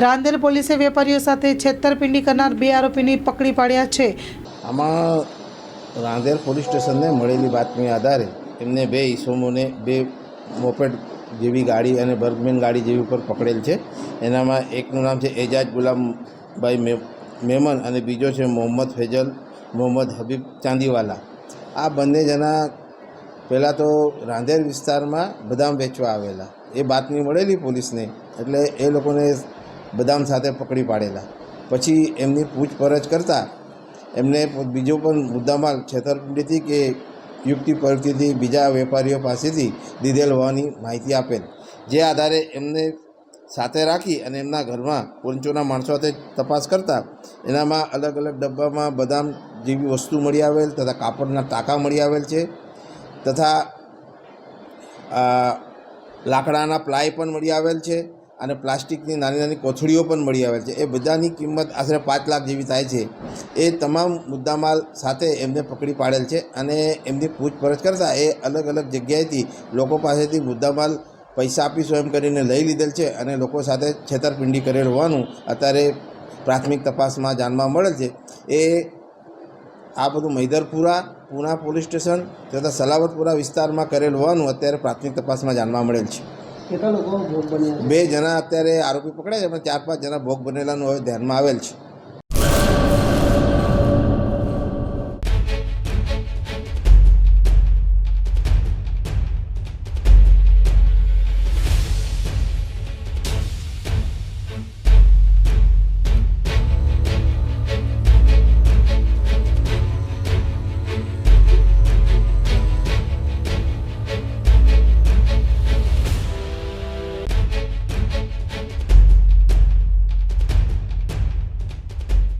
રાંદેર પોલીસે વેપારીઓ સાથે છેતરપિંડી કરનાર બે આરોપીની પકડી પાડ્યા છે. આમાં રાંદેર પોલીસ સ્ટેશનને મળેલી બાતમી આધારે એમને બે ઈસમોને બે મોપેડ જેવી ગાડી અને બર્ગમેન ગાડી જેવી ઉપર પકડેલ છે. એનામાં એકનું નામ છે એજાજ ગુલામભાઈ મેમન અને બીજો છે મોહમ્મદ ફેજલ, મોહમ્મદ હબીબ ચાંદીવાલા. આ બંને જણા પહેલાં તો રાંદેર વિસ્તારમાં બદામ વેચવા આવેલા. એ બાતમી મળેલી પોલીસને. એટલે એ લોકોને બદામ સાથે પકડી પાડેલા. પછી એમની પૂછપરછ કરતાં એમને બીજો પણ મુદ્દામાલ છેતરપિંડીથી કે યુક્તિ પરથી બીજા વેપારીઓ પાસેથી લીધેલ હોવાની માહિતી આપેલ. જે આધારે એમને સાથે રાખી અને એમના ઘરમાં પોંચોના માણસો સાથે તપાસ કરતા એનામાં અલગ અલગ ડબ્બામાં બદામ જેવી વસ્તુ મળી આવેલ તથા કાપડના ટાંકા મળી આવેલ છે તથા લાકડાના પ્લાય પણ મળી આવેલ છે. અને પ્લાસ્ટિકની નાની નાની કોથળીઓ પણ મળી આવે છે. એ બધાની કિંમત આશરે પાંચ લાખ જેવી થાય છે. એ તમામ મુદ્દામાલ સાથે એમને પકડી પાડેલ છે અને એમની પૂછપરછ કરતાં એ અલગ અલગ જગ્યાએથી લોકો પાસેથી મુદ્દામાલ પૈસા આપીશું એમ કરીને લઈ લીધેલ છે અને લોકો સાથે છેતરપિંડી કરેલ હોવાનું અત્યારે પ્રાથમિક તપાસમાં જાણવા મળેલ છે. એ આ બધું મૈદરપુરા, પુના પોલીસ સ્ટેશન તથા સલાવતપુરા વિસ્તારમાં કરેલ હોવાનું અત્યારે પ્રાથમિક તપાસમાં જાણવા મળેલ છે. કેટલા લોકો ભોગ બન્યા બે જણા અત્યારે આરોપી પકડાય છે, પણ ચાર પાંચ જણા ભોગ બનેલાનું હવે ધ્યાનમાં આવેલ છે.